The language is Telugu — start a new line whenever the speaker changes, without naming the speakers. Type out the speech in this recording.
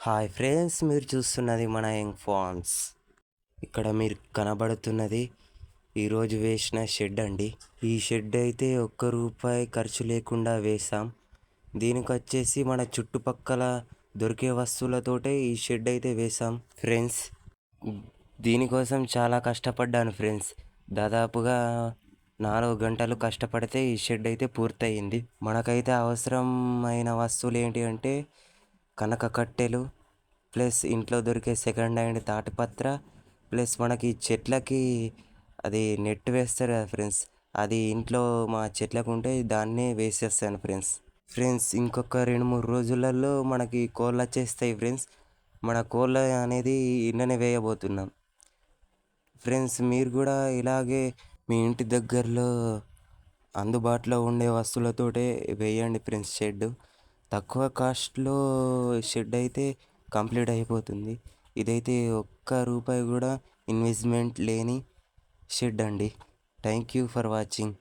హాయ్ ఫ్రెండ్స్ మీరు చూస్తున్నది మన యంగ్ ఫార్మ్స్ ఇక్కడ మీరు కనబడుతున్నది ఈరోజు వేసిన షెడ్ అండి. ఈ షెడ్ అయితే ఒక్క రూపాయి ఖర్చు లేకుండా వేసాం దీనికి వచ్చేసి మన చుట్టుపక్కల దొరికే వస్తువులతోటే ఈ షెడ్ అయితే వేసాం ఫ్రెండ్స్. దీనికోసం చాలా కష్టపడ్డాను ఫ్రెండ్స్. దాదాపుగా నాలుగు గంటలు కష్టపడితే ఈ షెడ్ అయితే పూర్తయింది. మనకైతే అవసరమైన వస్తువులు ఏంటి అంటే కనక కట్టెలు ప్లస్ ఇంట్లో దొరికే సెకండ్ హ్యాండ్ తాటిపత్ర ప్లస్ మనకి చెట్లకి అది నెట్ వేస్తారు కదా ఫ్రెండ్స్ అది ఇంట్లో మా చెట్లకు ఉంటే దాన్నే వేసేస్తాను ఫ్రెండ్స్ ఫ్రెండ్స్ ఇంకొక రెండు మూడు రోజులలో మనకి కోళ్ళు వచ్చేస్తాయి ఫ్రెండ్స్ మన కోళ్ళ అనేది ఇళ్ళనే వేయబోతున్నాం. ఫ్రెండ్స్ మీరు కూడా ఇలాగే మీ ఇంటి దగ్గరలో అందుబాటులో ఉండే వస్తువులతోటే వేయండి ఫ్రెండ్స్ షెడ్ తక్కువ కాస్ట్లో షెడ్ అయితే కంప్లీట్ అయిపోతుంది. ఇదైతే ఒక్క రూపాయి కూడా ఇన్వెస్ట్మెంట్ లేని షెడ్ అండి. Thank you for watching.